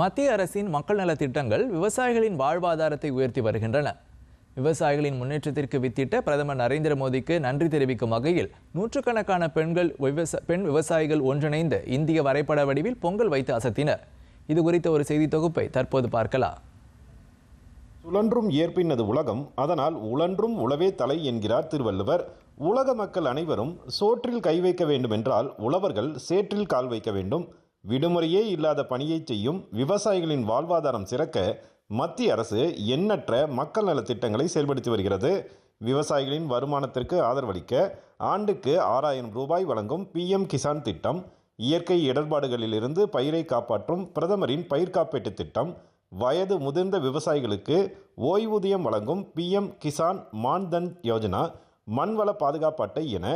மத்திய அரசின் மக்கள் நலத் திட்டங்கள் விவசாயிகளின் வாழ்வாதாரத்தை உயர்த்தி வருகின்றன. விவசாயிகளின் முன்னேற்றத்திற்கு வித்திட்ட பிரதமர் நரேந்திர மோடிக்கு நன்றி தெரிவிக்கும் வகையில் நூற்றுக்கணக்கான பெண்கள் பெண் விவசாயிகள் ஒன்றிணைந்து இந்திய வரைபட வடிவில் பொங்கல் வைத்து அசத்தினர். இது குறித்த ஒரு செய்தி தொகுப்பை தற்போது பார்க்கலாம். சுழன்றும் ஏற்பினது உலகம் அதனால் உழன்றும் உழவே தலை என்கிறார் திருவள்ளுவர். உலக மக்கள் அனைவரும் சோற்றில் கை வைக்க வேண்டுமென்றால் உழவர்கள் சேற்றில் கால் வைக்க வேண்டும். விடுமுறையே இல்லாத பணியை செய்யும் விவசாயிகளின் வாழ்வாதாரம் சிறக்க மத்திய அரசு எண்ணற்ற மக்கள் நலத் திட்டங்களை செயல்படுத்தி வருகிறது. விவசாயிகளின் வருமானத்திற்கு ஆதரவளிக்க ஆண்டுக்கு ஆறாயிரம் ரூபாய் வழங்கும் பிஎம் கிசான் திட்டம் இயற்கை இடர்பாடுகளிலிருந்து பயிரை காப்பாற்றும் பிரதமரின் பயிர் காப்பீட்டு திட்டம் வயது முதிர்ந்த விவசாயிகளுக்கு ஓய்வூதியம் வழங்கும் பிஎம் கிசான் மான்தன் யோஜனா மண்வள பாதுகாப்பு அட்டை என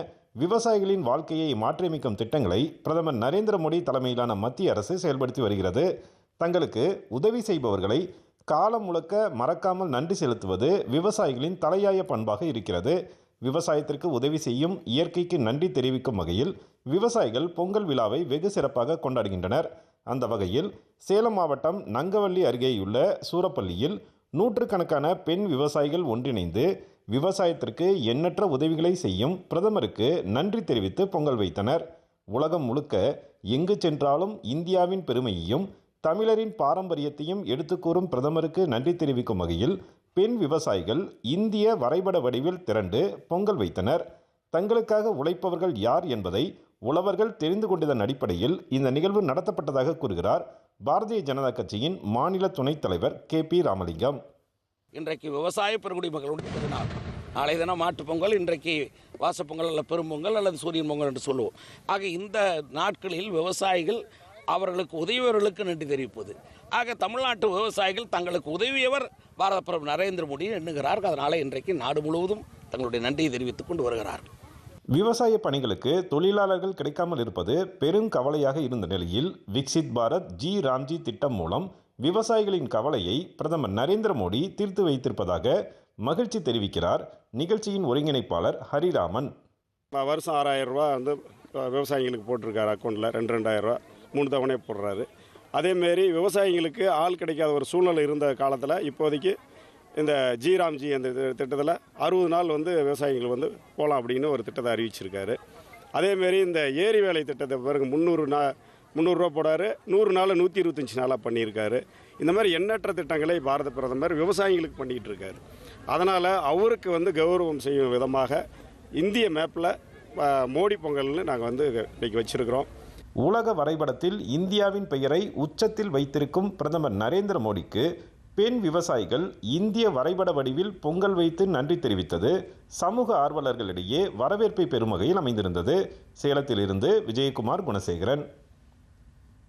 விவசாயிகளின் வாழ்க்கையை மாற்றியமைக்கும் திட்டங்களை பிரதமர் நரேந்திர மோடி தலைமையிலான மத்திய அரசு செயல்படுத்தி வருகிறது. தங்களுக்கு உதவி செய்பவர்களை காலம் முழுக்க மறக்காமல் நன்றி செலுத்துவது விவசாயிகளின் தலையாய பண்பாக இருக்கிறது. விவசாயத்திற்கு உதவி செய்யும் இயற்கைக்கு நன்றி தெரிவிக்கும் வகையில் விவசாயிகள் பொங்கல் விழாவை வெகு சிறப்பாக கொண்டாடுகின்றனர். அந்த வகையில் சேலம் மாவட்டம் நங்கவள்ளி அருகேயுள்ள சூரப்பள்ளியில் நூற்றுக்கணக்கான பெண் விவசாயிகள் ஒன்றிணைந்து விவசாயத்திற்கு எண்ணற்ற உதவிகளை செய்யும் பிரதமருக்கு நன்றி தெரிவித்து பொங்கல் வைத்தனர். உலகம் முழுக்க எங்கு சென்றாலும் இந்தியாவின் பெருமையையும் தமிழரின் பாரம்பரியத்தையும் எடுத்துக்கூறும் பிரதமருக்கு நன்றி தெரிவிக்கும் வகையில் பெண் விவசாயிகள் இந்திய வரைபட வடிவில் திரண்டு பொங்கல் வைத்தனர். தங்களுக்காக உழைப்பவர்கள் யார் என்பதை உழவர்கள் தெரிந்து கொண்டதன் அடிப்படையில் இந்த நிகழ்வு நடத்தப்பட்டதாக கூறுகிறார். பாரதிய ஜனதா கட்சியின் மாநில துணைத் தலைவர் கே பி ராமலிங்கம். இன்றைக்கு விவசாய பெருங்குடி மக்களுடைய திருநாள் நாளை தினம் மாட்டுப் பொங்கல் இன்றைக்கு வாசப்பொங்கல் அல்ல பெரும்பொங்கல் அல்லது சூரியன் பொங்கல் என்று சொல்லுவோம். ஆக இந்த நாட்களில் விவசாயிகள் அவர்களுக்கு உதவியவர்களுக்கு நன்றி தெரிவிப்பது. ஆக தமிழ்நாட்டு விவசாயிகள் தங்களுக்கு உதவியவர் பாரத பிரதமர் நரேந்திர மோடி எண்ணுகிறார்கள். அதனால் இன்றைக்கு நாடு முழுவதும் தங்களுடைய நன்றியை தெரிவித்துக் கொண்டு வருகிறார்கள். விவசாய பணிகளுக்கு தொழிலாளர்கள் கிடைக்காமல் இருப்பது பெரும் கவலையாக இருந்த நிலையில் விக்சித் பாரத் ஜி. ராம்ஜி திட்டம் மூலம் விவசாயிகளின் கவலையை பிரதமர் நரேந்திர மோடி தீர்த்து வைத்திருப்பதாக மகிழ்ச்சி தெரிவிக்கிறார் நிகழ்ச்சியின் ஒருங்கிணைப்பாளர் ஹரிராமன். வருஷம் ஆறாயிரம் ரூபா வந்து விவசாயிகளுக்கு போட்டிருக்காரு அக்கௌண்ட்டில் ரெண்டு ரெண்டாயிரம் ரூபா. மூணு தவணை போடுறாரு. அதேமாரி விவசாயிகளுக்கு ஆள் கிடைக்காத ஒரு சூழ்நிலை இருந்த காலத்தில் இப்போதைக்கு இந்த ஜிராம்ஜி அந்த திட்டத்தில் அறுபது நாள் வந்து விவசாயிகள் வந்து போகலாம் அப்படின்னு ஒரு திட்டத்தை அறிவிச்சிருக்காரு. அதேமாரி இந்த ஏரி வேலை திட்டத்தை பிறகு முந்நூறு நா முந்நூறுரூவா போடாரு. நூறு நாள் நூற்றி இருபத்தஞ்சி நாளாக பண்ணியிருக்காரு. இந்த மாதிரி எண்ணற்ற திட்டங்களை பாரத பிரதமர் விவசாயிகளுக்கு பண்ணிகிட்டு இருக்காரு அதனால் அவருக்கு வந்து கௌரவம் செய்யும் விதமாக இந்திய மேப்பில் மோடி பொங்கல்னு நாங்கள் வந்து இன்றைக்கி வச்சுருக்கிறோம். உலக வரைபடத்தில் இந்தியாவின் பெயரை உச்சத்தில் வைத்திருக்கும் பிரதமர் நரேந்திர மோடிக்கு பெண் விவசாயிகள் இந்திய வரைபட வடிவில் பொங்கல் வைத்து நன்றி தெரிவித்தது. சமூக ஆர்வலர்களிடையே வரவேற்பை பெறும் வகையில் அமைந்திருந்தது. சேலத்திலிருந்து விஜயகுமார் குணசேகரன்.